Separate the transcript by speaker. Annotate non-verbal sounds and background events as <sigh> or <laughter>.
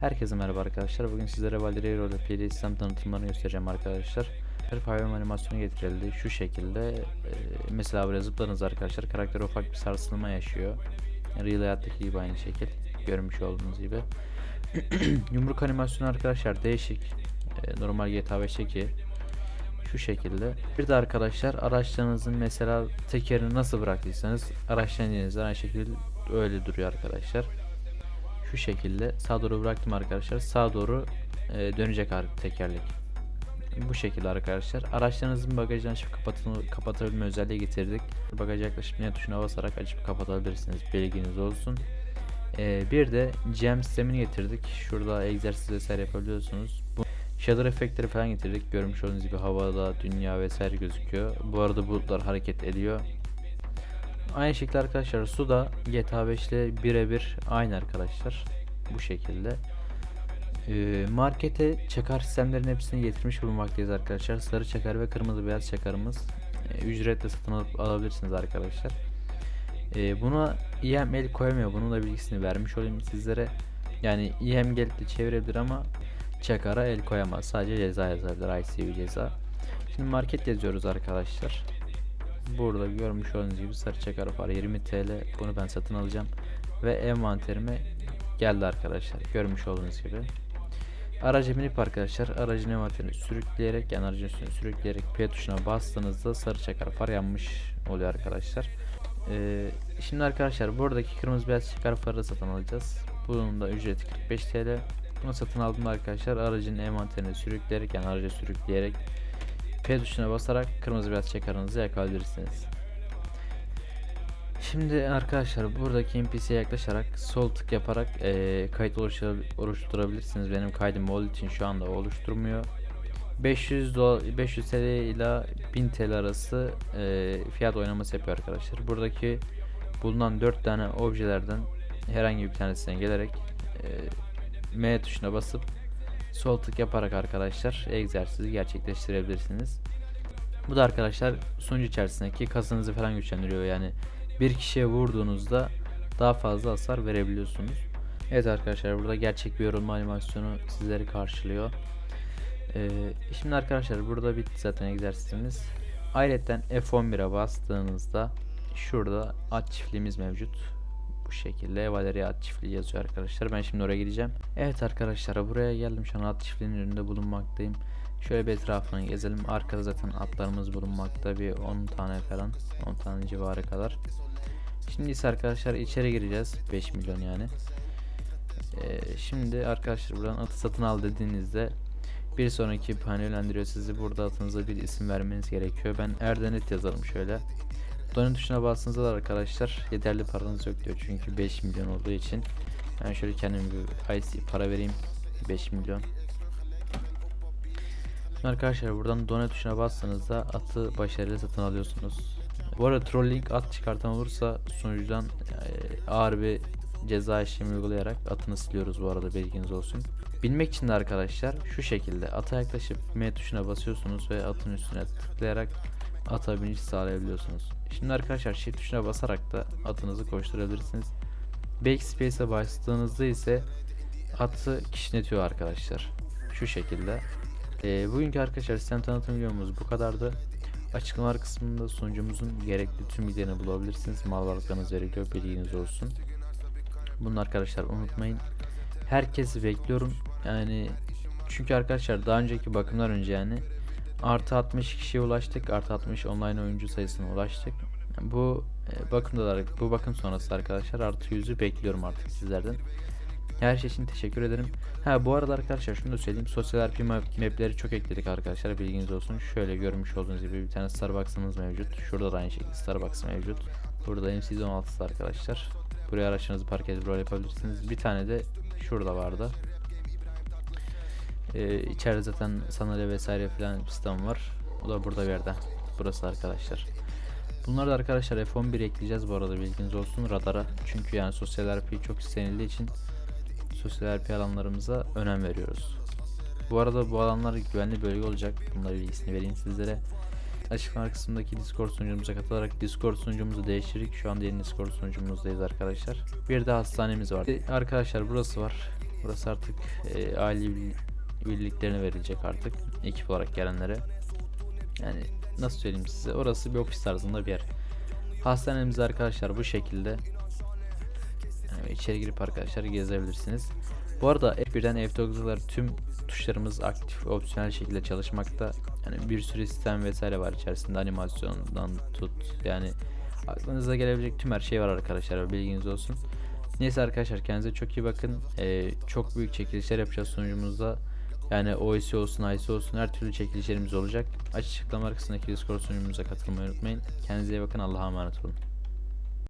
Speaker 1: Herkese merhaba arkadaşlar. Bugün sizlere Valkyrie Roleplay sistem tanıtımlarını göstereceğim arkadaşlar. Hayvan animasyonu getirildi. Şu şekilde e, mesela buraya zıpladınız arkadaşlar. Karakter ufak bir sarsılma yaşıyor. Real hayattaki gibi aynı şekil. Görmüş olduğunuz gibi. <clears throat> Yumruk animasyonu arkadaşlar değişik. E, normal GTA 5'teki şu şekilde. Bir de arkadaşlar araçlarınızın mesela tekerini nasıl bıraktıysanız araçtan elinizden aynı şekilde öyle duruyor arkadaşlar. Şu şekilde sağa doğru bıraktım arkadaşlar. Sağa doğru e, dönecek tekerlek. Bu şekilde arkadaşlar. Araçlarınızın bagajını açıp kapatın, kapatabilme özelliği getirdik. Bagaj yaklaşıp ne tuşuna basarak açıp kapatabilirsiniz. Bilginiz olsun. E, bir de GM sistemini getirdik. Şurada egzersiz vesaire yapabiliyorsunuz. Bu Shader efektleri falan getirdik. Görmüş olduğunuz gibi havada, dünya vesaire gözüküyor. Bu arada bulutlar hareket ediyor. Aynı şekilde arkadaşlar su da GTA 5 ile birebir aynı arkadaşlar. Bu şekilde. Ee, markete çakar sistemlerin hepsini getirmiş bulunmaktayız arkadaşlar. Sarı çakar ve kırmızı beyaz çakarımız e, ücretle satın alıp alabilirsiniz arkadaşlar. Ee, buna EM el koyamıyor. Bunun da bilgisini vermiş olayım sizlere. Yani EM gelip de çevirebilir ama çakara el koyamaz. Sadece ceza yazabilir. ICV ceza. Şimdi market yazıyoruz arkadaşlar. Burada görmüş olduğunuz gibi sarı çakar var 20 TL bunu ben satın alacağım. Ve envanterime geldi arkadaşlar görmüş olduğunuz gibi. Araca binip arkadaşlar aracın envanterini sürükleyerek yani aracın üstüne sürükleyerek P tuşuna bastığınızda sarı çakar far yanmış oluyor arkadaşlar. Ee, şimdi arkadaşlar buradaki kırmızı beyaz çakar farı satın alacağız. Bunun da ücreti 45 TL bunu satın aldığımda arkadaşlar aracın envanterini sürükleyerek yani araca sürükleyerek P tuşuna basarak kırmızı beyaz çakarınızı yakalayabilirsiniz. Şimdi arkadaşlar buradaki NPC'ye yaklaşarak sol tık yaparak eee, kayıt oluştur- oluşturabilirsiniz. Benim kaydım olduğu için şu anda oluşturmuyor. 500 dolar, 500 TL ile 1000 TL arası eee, fiyat oynaması yapıyor arkadaşlar. Buradaki bulunan 4 tane objelerden herhangi bir tanesine gelerek eee, M tuşuna basıp sol tık yaparak arkadaşlar egzersizi gerçekleştirebilirsiniz. Bu da arkadaşlar sunucu içerisindeki kasınızı falan güçlendiriyor. Yani bir kişiye vurduğunuzda daha fazla hasar verebiliyorsunuz. Evet arkadaşlar burada gerçek bir yorulma animasyonu sizleri karşılıyor. Ee, şimdi arkadaşlar burada bitti zaten egzersizimiz. Ayrıca F11'e bastığınızda şurada at çiftliğimiz mevcut. Bu şekilde Valeria at çiftliği yazıyor arkadaşlar. Ben şimdi oraya gideceğim. Evet arkadaşlar buraya geldim. Şu an at çiftliğinin önünde bulunmaktayım. Şöyle bir etrafını gezelim. Arkada zaten atlarımız bulunmakta. Bir 10 tane falan. 10 tane civarı kadar. Şimdi ise arkadaşlar içeri gireceğiz. 5 milyon yani. Ee, şimdi arkadaşlar buradan atı satın al dediğinizde bir sonraki panel yönlendiriyor sizi. Burada atınıza bir isim vermeniz gerekiyor. Ben Erdenet yazalım şöyle. Donate tuşuna bastığınızda da arkadaşlar yeterli paranız yok diyor. Çünkü 5 milyon olduğu için. Ben şöyle kendim bir IC para vereyim. 5 milyon. Şimdi arkadaşlar buradan donate tuşuna bastığınızda atı başarıyla satın alıyorsunuz. Bu arada trolling at çıkartan olursa sunucudan e, ağır bir ceza işlemi uygulayarak atını siliyoruz bu arada bilginiz olsun. Bilmek için de arkadaşlar şu şekilde ata yaklaşıp M tuşuna basıyorsunuz ve atın üstüne tıklayarak ata biniş sağlayabiliyorsunuz. Şimdi arkadaşlar shift tuşuna basarak da atınızı koşturabilirsiniz. Backspace'e bastığınızda ise atı kişnetiyor arkadaşlar. Şu şekilde. Ee, bugünkü arkadaşlar sistem tanıtım videomuz bu kadardı. Açıklamalar kısmında sunucumuzun gerekli tüm bilgilerini bulabilirsiniz. Mal varlıklarınız veriliyor bilginiz olsun. Bunu arkadaşlar unutmayın. Herkesi bekliyorum. Yani çünkü arkadaşlar daha önceki bakımlar önce yani artı 60 kişiye ulaştık. Artı 60 online oyuncu sayısına ulaştık. Bu e, bakımda da bu bakım sonrası arkadaşlar artı 100'ü bekliyorum artık sizlerden. Her şey için teşekkür ederim. Ha bu arada arkadaşlar şunu da söyleyeyim. Sosyal RP map- mapleri çok ekledik arkadaşlar. Bilginiz olsun. Şöyle görmüş olduğunuz gibi bir tane Starbucks'ımız mevcut. Şurada da aynı şekilde Starbucks mevcut. Burada MC'de 16'sı arkadaşlar. Buraya araçlarınızı park edip rol yapabilirsiniz. Bir tane de şurada vardı. Ee, içeride zaten sandalye vesaire falan sistem var. O da burada bir yerde. Burası arkadaşlar. Bunları da arkadaşlar F11 ekleyeceğiz bu arada bilginiz olsun radara. Çünkü yani sosyal RP çok istenildiği için sosyal RP alanlarımıza önem veriyoruz. Bu arada bu alanlar güvenli bölge olacak. Bunları bilgisini vereyim sizlere. Açıklama kısmındaki Discord sunucumuza katılarak Discord sunucumuzu değiştirdik. Şu anda yeni Discord sunucumuzdayız arkadaşlar. Bir de hastanemiz var. E, Arkadaşlar burası var. Burası artık e, aile üy- üyeliklerine verilecek artık ekip olarak gelenlere. Yani nasıl söyleyeyim size orası bir ofis tarzında bir yer. Hastanemiz arkadaşlar bu şekilde. Yani içeri girip arkadaşlar gezebilirsiniz. Bu arada F1'den F9'lar tüm tuşlarımız aktif ve opsiyonel şekilde çalışmakta. Yani bir sürü sistem vesaire var içerisinde animasyondan tut yani aklınıza gelebilecek tüm her şey var arkadaşlar bilginiz olsun. Neyse arkadaşlar kendinize çok iyi bakın. Ee, çok büyük çekilişler yapacağız sunucumuzda. Yani OS'i olsun, IC olsun her türlü çekilişlerimiz olacak. Açıklama kısmındaki Discord sunucumuza katılmayı unutmayın. Kendinize iyi bakın. Allah'a emanet olun.